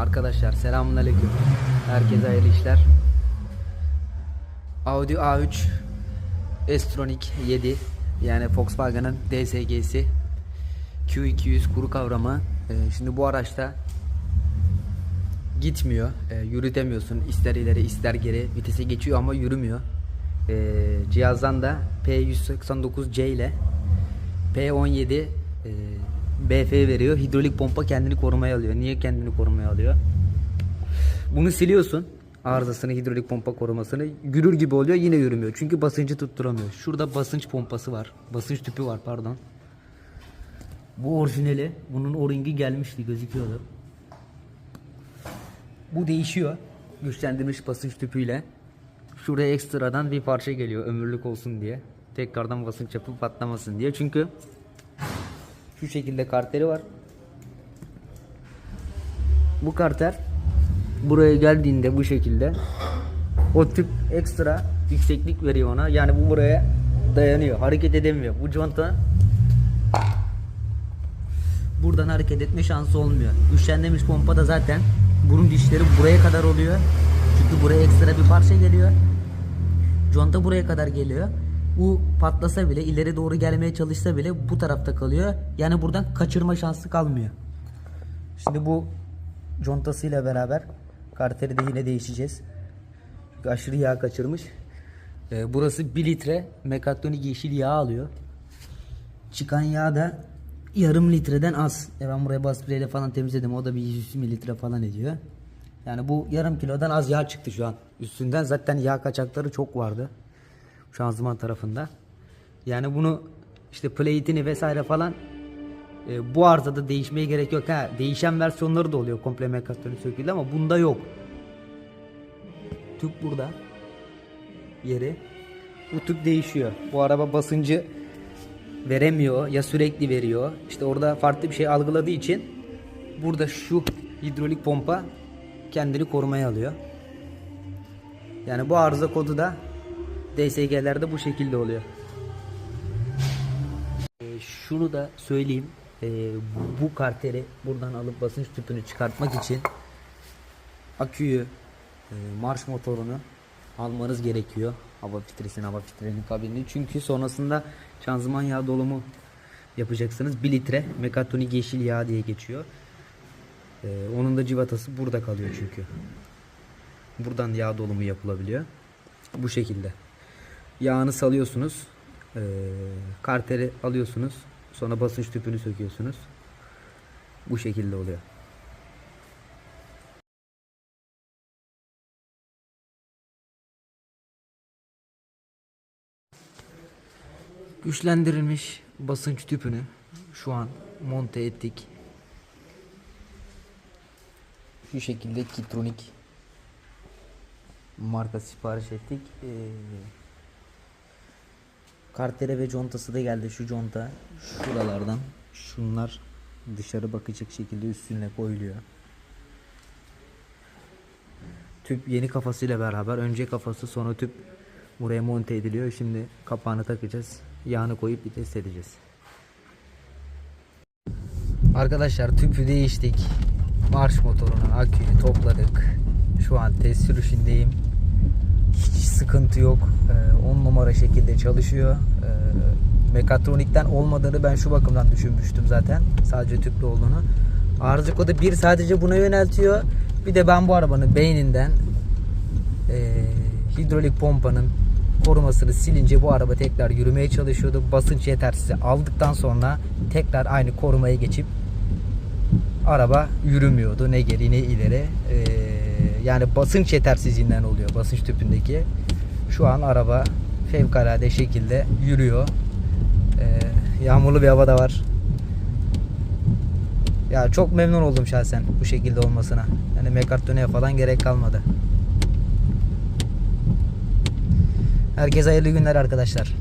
Arkadaşlar selamünaleyküm. Herkese hayırlı işler. Audi A3 S-Tronic 7 yani Volkswagen'ın DSG'si Q200 kuru kavramı. Ee, şimdi bu araçta gitmiyor. Ee, yürütemiyorsun. İster ileri ister geri. Vitese geçiyor ama yürümüyor. Ee, cihazdan da P189C ile P17 e, BF veriyor. Hidrolik pompa kendini korumaya alıyor. Niye kendini korumaya alıyor? Bunu siliyorsun. Arızasını, hidrolik pompa korumasını. Yürür gibi oluyor yine yürümüyor. Çünkü basıncı tutturamıyor. Şurada basınç pompası var. Basınç tüpü var pardon. Bu orijinali. Bunun oringi gelmişti gözüküyordu. Bu değişiyor. Güçlendirilmiş basınç tüpüyle. Şuraya ekstradan bir parça geliyor ömürlük olsun diye. Tekrardan basınç yapıp patlamasın diye. Çünkü şu şekilde karteri var. Bu karter buraya geldiğinde bu şekilde o tüp ekstra yükseklik veriyor ona. Yani bu buraya dayanıyor. Hareket edemiyor. Bu conta buradan hareket etme şansı olmuyor. Güçlendirilmiş pompa da zaten bunun dişleri buraya kadar oluyor. Çünkü buraya ekstra bir parça geliyor. Conta buraya kadar geliyor. Bu patlasa bile ileri doğru gelmeye çalışsa bile bu tarafta kalıyor. Yani buradan kaçırma şansı kalmıyor. Şimdi bu contasıyla beraber karteri de yine değişeceğiz. Çünkü aşırı yağ kaçırmış. Ee, burası 1 litre mekatronik yeşil yağ alıyor. Çıkan yağ da yarım litreden az. E ben buraya bas spreyle falan temizledim. O da bir 100 mililitre falan ediyor. Yani bu yarım kilodan az yağ çıktı şu an. Üstünden zaten yağ kaçakları çok vardı. Şanzıman tarafında. Yani bunu işte plate'ini vesaire falan e, bu arızada değişmeye gerek yok. Ha, değişen versiyonları da oluyor komple mekatronik söküldü ama bunda yok. Tüp burada. Yeri. Bu tüp değişiyor. Bu araba basıncı veremiyor ya sürekli veriyor. İşte orada farklı bir şey algıladığı için burada şu hidrolik pompa kendini korumaya alıyor. Yani bu arıza kodu da DSG'lerde bu şekilde oluyor. Ee, şunu da söyleyeyim. Ee, bu karteri buradan alıp basınç tüpünü çıkartmak için aküyü, e, marş motorunu almanız gerekiyor. Hava filtresini, hava filtrenin kabinini. Çünkü sonrasında şanzıman yağ dolumu yapacaksınız. 1 litre mekatronik yeşil yağ diye geçiyor. Ee, onun da civatası burada kalıyor çünkü. Buradan yağ dolumu yapılabiliyor. Bu şekilde. Yağını salıyorsunuz. Ee, karteri alıyorsunuz. Sonra basınç tüpünü söküyorsunuz. Bu şekilde oluyor. Güçlendirilmiş basınç tüpünü şu an monte ettik. Şu şekilde Kitronik marka sipariş ettik. Ee, kartere ve contası da geldi. Şu conta şuralardan şunlar dışarı bakacak şekilde üstüne koyuluyor. Tüp yeni kafasıyla beraber önce kafası sonra tüp buraya monte ediliyor. Şimdi kapağını takacağız. Yağını koyup bir test edeceğiz. Arkadaşlar tüpü değiştik. Marş motorunu, aküyü topladık. Şu an test sürüşündeyim. Sıkıntı yok. 10 numara şekilde çalışıyor. Ee, mekatronikten olmadığını ben şu bakımdan düşünmüştüm zaten. Sadece tüplü olduğunu. Arıza kodu bir sadece buna yöneltiyor. Bir de ben bu arabanın beyninden e, hidrolik pompanın korumasını silince bu araba tekrar yürümeye çalışıyordu. Basınç yetersiz aldıktan sonra tekrar aynı korumaya geçip araba yürümüyordu ne geri ne ileri. Ee, yani basınç yetersizliğinden oluyor basınç tüpündeki. Şu an araba fevkalade şekilde yürüyor. Ee, yağmurlu bir hava da var. Ya çok memnun oldum şahsen bu şekilde olmasına. Yani mekatroniğe falan gerek kalmadı. Herkese hayırlı günler arkadaşlar.